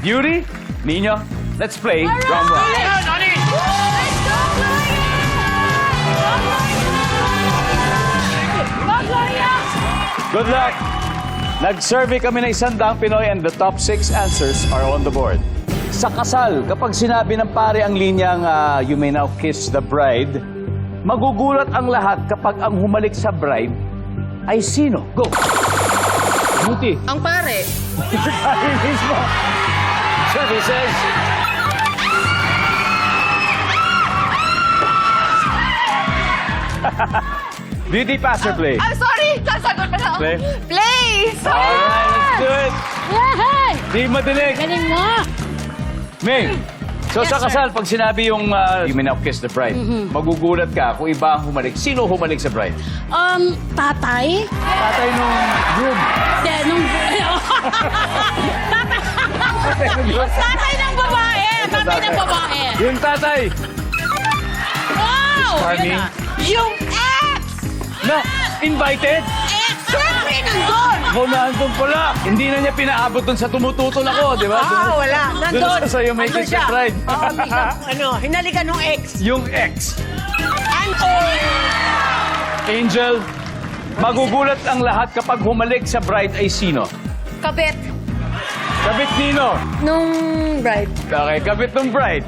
Beauty, Nino, let's play drum roll. Let's go, Gloria! Go, Gloria! Good luck! Nag-survey kami ng isang daang Pinoy and the top six answers are on the board. Sa kasal, kapag sinabi ng pare ang linyang ah, you may now kiss the bride, magugulat ang lahat kapag ang humalik sa bride ay sino? Go! Beauty. Ang pare. Ay, mismo. Services. Beauty pass or play? I'm sorry! Sasagot pa lang. Play. Play! Sorry! Alright, let's do it. Yay! Di madinig. Galing mo! May, so sa kasal, pag sinabi yung uh, you may now kiss the bride, magugulat ka kung iba ang humalik. Sino humalik sa bride? Um, tatay? Tatay nung groom. Tatay ng babae! Tatay ng babae! Yung tatay. Wow! Yun na. Yung ex! Na, invited? Ex! Siyempre, nandun! Ako nandun pala. Hindi na niya pinaabot dun sa tumututol ako, di ba? Ah, wala. Dun Nandun. sa sa'yo kiss the siya. bride. Oo, biglang, ano, hinalikan ng ex. yung ex. Anton! Angel, magugulat ang lahat kapag humalik sa bride ay sino? Kabit. Kabit nino. Nung bride. Okay, kabit ng bride.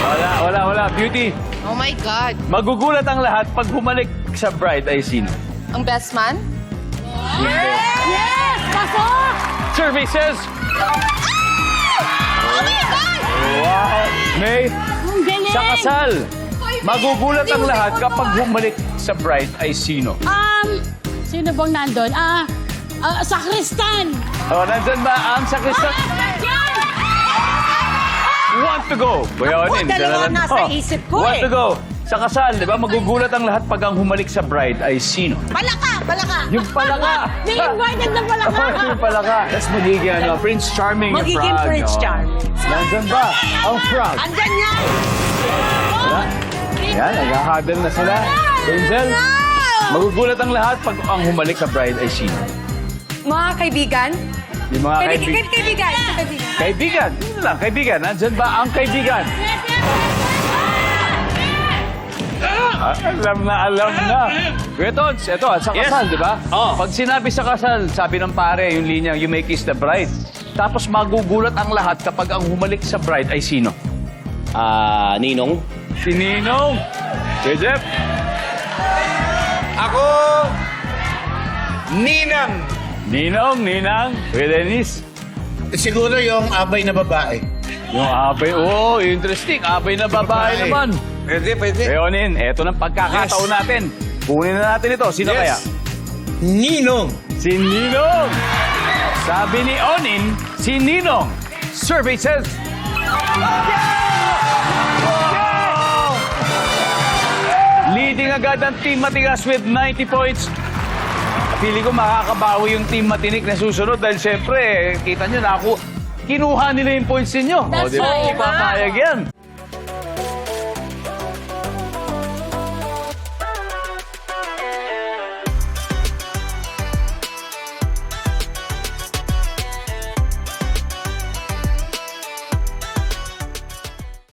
Wala, wala, wala. Beauty. Oh my God. Magugulat ang lahat pag humalik sa bride ay sino? Ang best man? Yes! Pasok! Services. Oh my God! Wow. May, Ang galing! sa kasal, magugulat ang lahat kapag humalik sa bride ay sino? Um, sino bang nandun? Ah, ah, sakristan! Oh, nandyan ba ang sakristan? Yan! Want to go. Kuya Ako, Onin, dalawa dala- nasa Oh, isip ko Want eh. to go. Sa kasal, di ba, magugulat ang lahat pag ang humalik sa bride ay sino? Palaka! Palaka! Yung palaka. May invited na pala ka! yung palaka. Tapos magiging ano, Prince Charming na Magiging frog. Prince oh. Charming. Nandyan ba? Ang frog. Andyan yan! Wala. Yan, nag-huddle na sila. Angel, magugulat ang lahat pag ang humalik sa bride ay sino? Mga kaibigan? Yung mga Kaibigan. kaibigan. Kaibigan. Kaibigan. Kaibigan. Yun lang, kaibigan. Nandyan ba ang kaibigan? Ah, alam na, alam na. Kuya Tons, ito, sa kasal, di ba? Oo. Pag sinabi sa kasal, sabi ng pare, yung linya, you may kiss the bride. Tapos magugulat ang lahat kapag ang humalik sa bride ay sino? Ah, Ninong? Si Ninong. Kuya Jeff. Ako, Ninang. Ninong, Ninang. Kuya Dennis. Siguro yung abay na babae. Yung abay, oh, interesting. Abay na babae Babae. naman. Pwede, pwede. Leonin, eto ng pagkakataon Yes. natin. Kunin na natin ito. Sino kaya? Yes. Ninong. Si Ninong! Sabi ni Onin, si Ninong. Survey says... Leading agad ang Team Matigas with 90 points. Pili ko makakabawi yung Team Matinik na susunod dahil siyempre, kita nyo na ako, kinuha nila yung points ninyo. That's di ba? right. Hindi papayag yan.